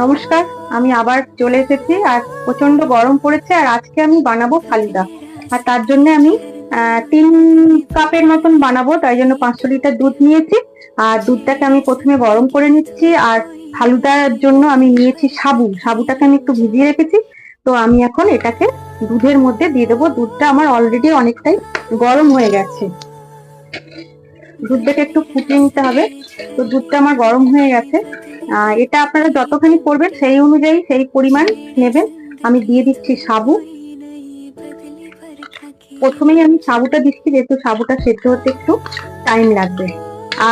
নমস্কার, আমি আবার চলে এসেছি আর প্রচণ্ড গরম পড়েছে আর আজকে আমি বানাবো ফালুদা আর তার জন্য আমি তিন কাপের মতন বানাবো, তাই জন্য পাঁচশো লিটার দুধ নিয়েছি। আর দুধটাকে আমি প্রথমে গরম করে নিচ্ছি আর ফালুদার জন্য আমি নিয়েছি সাবু। সাবুটাকে আমি একটু ভিজিয়ে রেখেছি। তো আমি এখন এটাকে দুধের মধ্যে দিয়ে দেবো। দুধটা আমার অলরেডি অনেকটাই গরম হয়ে গেছে। দুধটাকে একটু ফুটিয়ে নিতে হবে। তো দুধটা আমার গরম হয়ে গেছে। এটা আপনারা যতখানি করবেন সেই অনুযায়ী সেই পরিমাণ নেবেন। আমি দিয়ে দিচ্ছি সাবু। প্রথমেই আমি সাবুটা দিচ্ছি, যেহেতু সাবুটা সেদ্ধ হতে একটু টাইম লাগবে।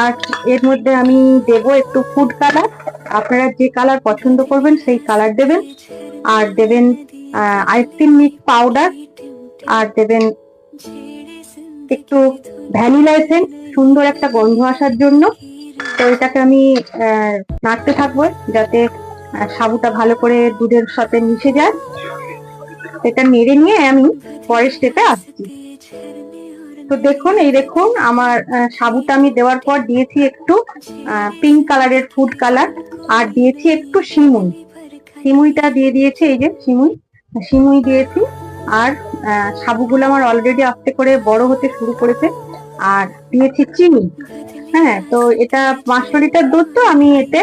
আর এর মধ্যে আমি দেব একটু ফুড কালার আপনারা যে কালার পছন্দ করবেন সেই কালার দেবেন। আর দেবেন আইসক্রিম মিক্স পাউডার আর দেবেন একটু ভ্যানিলা সুন্দর একটা গন্ধ আসার জন্য। তো এটাকে আমি নাড়তে থাকব যাতে সাবুটা ভালো করে দুধের সাথে মিশে যায়। এটা নেড়ে নিয়ে আমি পরের স্টেপে আসছি। তো দেখুন, এই দেখুন, আমার সাবুটা আমি দেওয়ার পর দিয়েছি একটু পিঙ্ক কালারের ফুড কালার আর দিয়েছি একটু সিমুই সিমুইটা দিয়ে দিয়েছি, এই যে সিমুই সিমুই দিয়েছি, আর সাবুগুলো আমার অলরেডি আস্তে করে বড় হতে শুরু করেছে। আর দিয়েছি চিনি। হ্যাঁ তো এটা পাঁচশো লিটার দুধ তো আমি এতে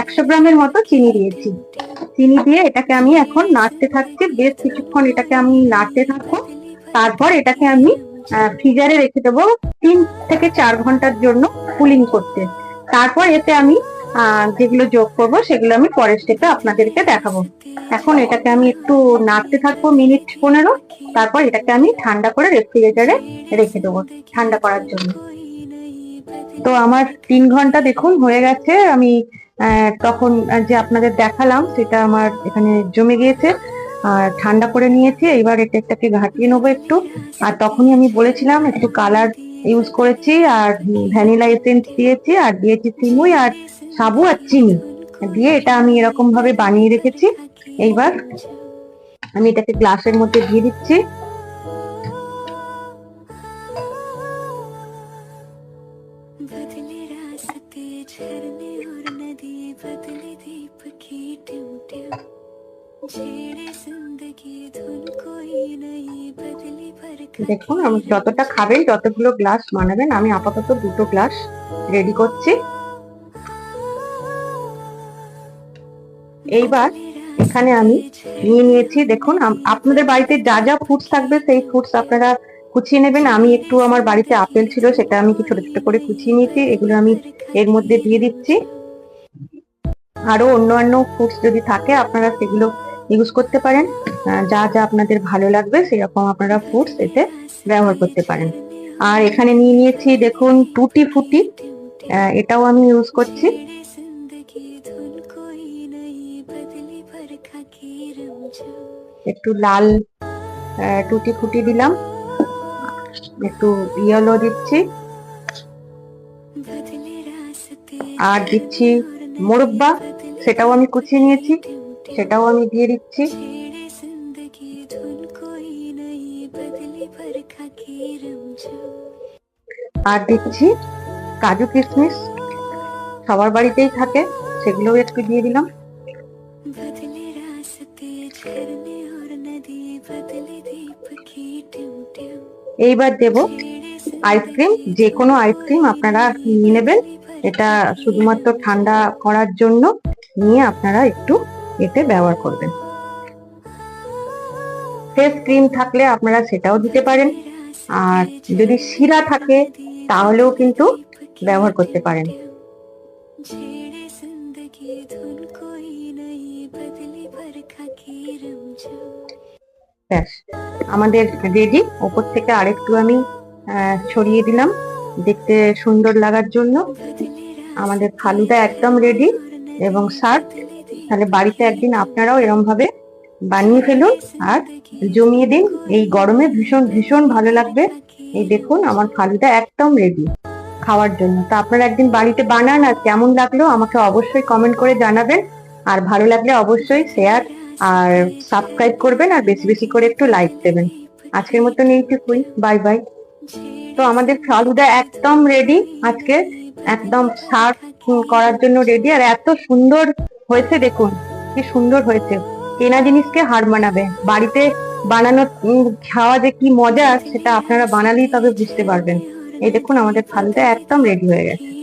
একশো গ্রামের মতো চিনি দিয়েছি। চিনি দিয়ে এটাকে আমি এখন নাড়তে থাকছি, বেশ কিছুক্ষণ এটাকে আমি নাড়তে থাকব। তারপর এটাকে আমি ফ্রিজারে রেখে দেবো তিন থেকে চার ঘণ্টার জন্য কুলিং করতে। তারপর এতে আমি যেগুলো যোগ করব সেগুলো আমি পরের স্টেপে আপনাদেরকে দেখাবো। এখন এটাকে আমি একটু নাড়তে থাকব মিনিট পনেরো, তারপর এটাকে আমি ঠান্ডা করে রেফ্রিজারেটারে রেখে দেবো, ঠান্ডা করার জন্য। তো আমার তিন ঘণ্টা দেখুন হয়ে গেছে। আমি তখন যে আপনাদের দেখালাম সেটা আমার এখানে জমে গিয়েছে। আর ঠান্ডা করে নিয়েছি এবার এটা একটাকে ঘাটিয়ে নেব একটু। আর তখনই আমি বলেছিলাম, একটু কালার ইউজ করেছি, আর ভ্যানিলা এসেন্স দিয়েছি, আর দিয়েছি সিমুই, আর সাবু, আর চিনি। দিয়ে এটা আমি এরকম ভাবে বানিয়ে রেখেছি। এইবার আমি এটাকে গ্লাসের মধ্যে দিয়ে দিচ্ছি। झरने और नदी बदले दीप की टिम टिम छेड़े जिंदगी धुन कोई नहीं बदली बरकत দেখুন আমি যতটা খাবেন যতগুলো গ্লাস বানাবেন আমি আপাতত দুটো গ্লাস রেডি করছি এইবার এখানে আমি নিয়ে নিয়েছি দেখুন আম- আপনাদের বাড়িতে যা যা ফ্রুটস থাকবে সেই ফ্রুটস আপনারা কুচিয়ে নেবেন। আমি একটু আমার বাড়িতে আপেল ছিল, সেটা আমি ছোট ছোট করে কুচিয়ে নিয়েছি। এগুলো আমি এর মধ্যে দিয়ে দিচ্ছি। আরও অন্যান্য ফ্রুটস যদি থাকে, আপনারা সেগুলো ইউজ করতে পারেন। যা যা আপনাদের ভালো লাগবে, সেরকম আপনারা ফ্রুটস এতে ব্যবহার করতে পারেন। আর এখানে নিয়ে নিয়েছি, দেখুন, টুটি ফুটি। এটাও আমি ইউজ করছি। একটু লাল টুটি ফুটি দিলাম। একটু ইয়েলো দিচ্ছি। আর দিচ্ছি মোরব্বা, সেটাও আমি কুচিয়ে নিয়েছি, সেটাও আমি দিয়ে দিচ্ছি। আর দিচ্ছি কাজু কিশমিশ, সবার বাড়িতেই থাকে, সেগুলোও একটু দিয়ে দিলাম। এইবার দেব আইসক্রিম যে কোনো আইসক্রিম আপনারা নিয়ে নেবেন। এটা শুধুমাত্র ঠান্ডা করার জন্য নিয়ে আপনারা একটু এতে ব্যবহার করবেন। ফেস ক্রিম থাকলে আপনারা সেটাও দিতে পারেন। আর যদি শিরা থাকে, তাহলেও কিন্তু ব্যবহার করতে পারেন। ব্যাস আমাদের রেডি। ওপর থেকে আরেকটু আমি ছড়িয়ে দিলাম দেখতে সুন্দর লাগার জন্য। আমাদের ফালুদা একদম রেডি এবং সার্ভ তাহলে বাড়িতে একদিন আপনারাও এরম ভাবে বানিয়ে ফেলুন আর জমিয়ে দিন। এই গরমে ভীষণ ভীষণ ভালো লাগবে। এই দেখুন, আমার ফালুদা একদম রেডি খাওয়ার জন্য। তো আপনারা একদিন বাড়িতে বানান আর কেমন লাগল আমাকে অবশ্যই কমেন্ট করে জানাবেন। আর ভালো লাগলে অবশ্যই শেয়ার আর সাবস্ক্রাইব করবেন আর বেশি বেশি করে একটু লাইক দেবেন। আজকের মতন এইটুকুই। বাই বাই তো আমাদের ফালুদা একদম রেডি আজকে একদম সার্ভ করার জন্য রেডি আর এত সুন্দর হয়েছে দেখুন, কি সুন্দর হয়েছে। কেনা জিনিসকে হার মানাবে। বাড়িতে বানানো খাওয়া যে কি মজা, সেটা আপনারা বানালেই তবে বুঝতে পারবেন। এই দেখুন, আমাদের ফালুদা একদম রেডি হয়ে গেছে।